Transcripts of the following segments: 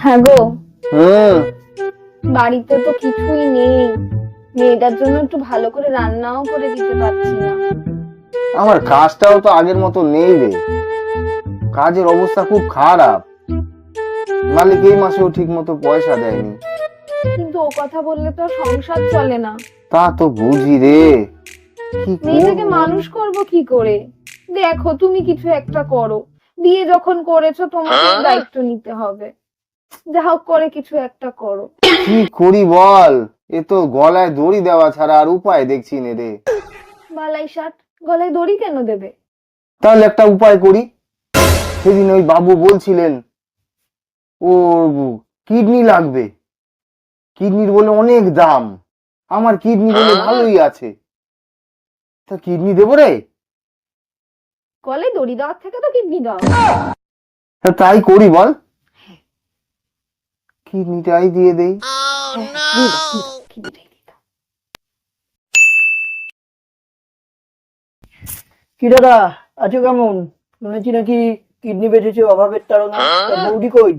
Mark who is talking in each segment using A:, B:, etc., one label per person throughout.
A: হ্যাঁ গো।
B: হুম
A: বাড়িতে তো কিছুই নেই। মেয়েটার জন্য একটু ভালো করে রান্নাও করে দিতে পারছি না।
B: আমার কাজটাও তো আগের মতো নেই রে। কাজের অবস্থা খুব খারাপ। মালিক এই মাসেও ঠিক মতো পয়সা দেয়নি।
A: কিন্তু ও কথা বললে তো আর সংসার চলে না।
B: তা তো বুঝি রে। কি
A: মেয়েটাকে? মানুষ করব কি করে? দেখো তুমি কিছু একটা করো। বিয়ে যখন করেছ তোমাকে দায়িত্ব নিতে হবে। যা হোক করে কিছু একটা করো।
B: কি করি বল? এ তো গলায় দড়ি দেওয়া ছাড়া আর উপায় দেখছি নে রে।
A: বালাই শার্ট গলায় দড়ি কেন দেবে?
B: তাহলে একটা উপায় করি। সেদিন ওই বাবু বলছিলেন ওর কিডনি লাগবে। কিডনির বলে অনেক দাম। আমার কিডনি বলে ভালোই আছে। তা কিডনি দেবো রে?
A: গলায় দড়ি দেওয়ার থেকে তো কিডনি দাও।
B: তা তাই করি বল। কিডনিটাই দিয়ে দেই।
C: কি দাদা আছো কেমন? শুনেছি নাকি কিডনি বেঁচেছে অভাবের তাড়না। বৌদি কই?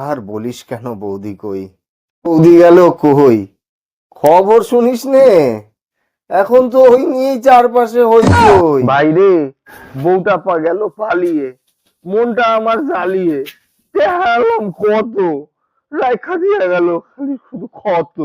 B: আর বলিস কেন বৌদি কই? বৌদি গেল কই? খবর শুনিস নে? এখন তো ওই নিয়েই চারপাশে হইচই বাইরে বউটা পা গেল পালিয়ে মনটা আমার জ্বালিয়ে। দেখালাম কত? রাইখা দিয়ে গেল। খালি শুধু ক্ষত।